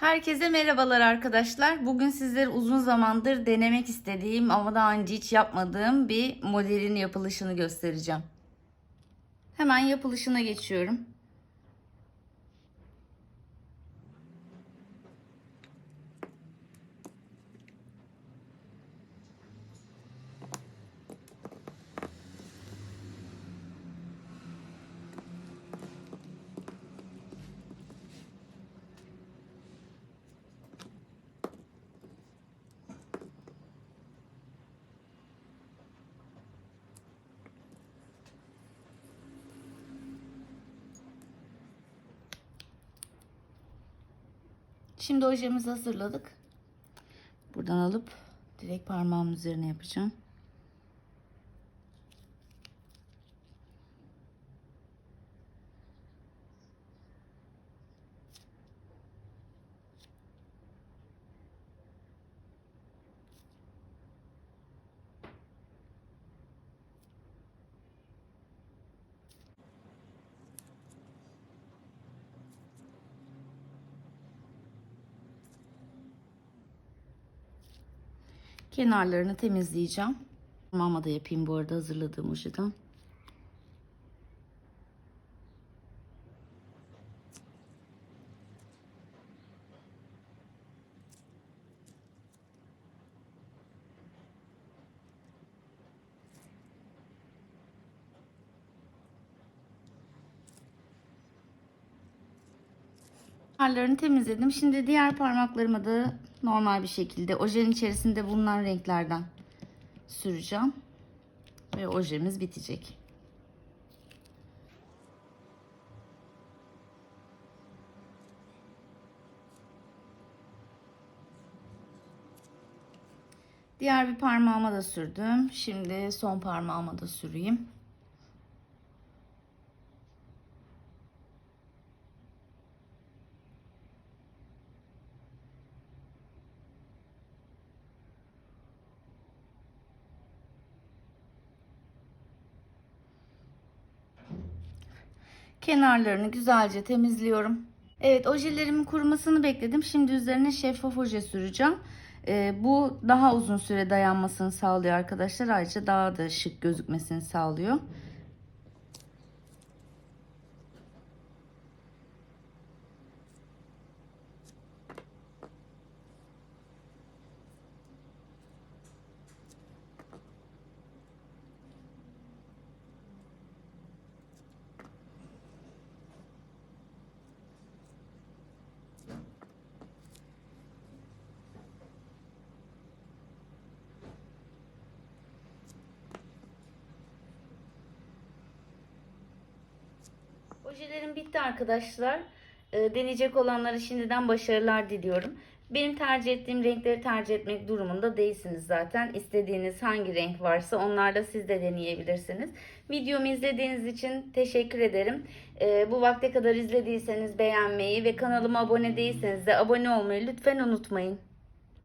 Herkese merhabalar arkadaşlar. Bugün sizlere uzun zamandır denemek istediğim ama daha önce hiç yapmadığım bir modelin yapılışını göstereceğim. Hemen yapılışına geçiyorum. Şimdi ojemizi hazırladık. Buradan alıp direkt parmağımın üzerine yapacağım. Kenarlarını temizleyeceğim. Mama da yapayım bu arada hazırladığım ojeden. Kenarlarını temizledim. Şimdi diğer parmaklarıma da normal bir şekilde ojenin içerisinde bulunan renklerden süreceğim. Ve ojemiz bitecek. Diğer bir parmağıma da sürdüm. Şimdi son parmağıma da süreyim. Kenarlarını güzelce temizliyorum. Evet ojelerimin kurumasını bekledim. Şimdi üzerine şeffaf oje süreceğim. Ee, bu daha uzun süre dayanmasını sağlıyor arkadaşlar. Ayrıca daha da şık gözükmesini sağlıyor. Ojelerim bitti arkadaşlar. Ee, deneyecek olanlara şimdiden başarılar diliyorum. Benim tercih ettiğim renkleri tercih etmek durumunda değilsiniz zaten. İstediğiniz hangi renk varsa onlarla siz de deneyebilirsiniz. Videomu izlediğiniz için teşekkür ederim. Ee, bu vakte kadar izlediyseniz beğenmeyi ve kanalıma abone değilseniz de abone olmayı lütfen unutmayın.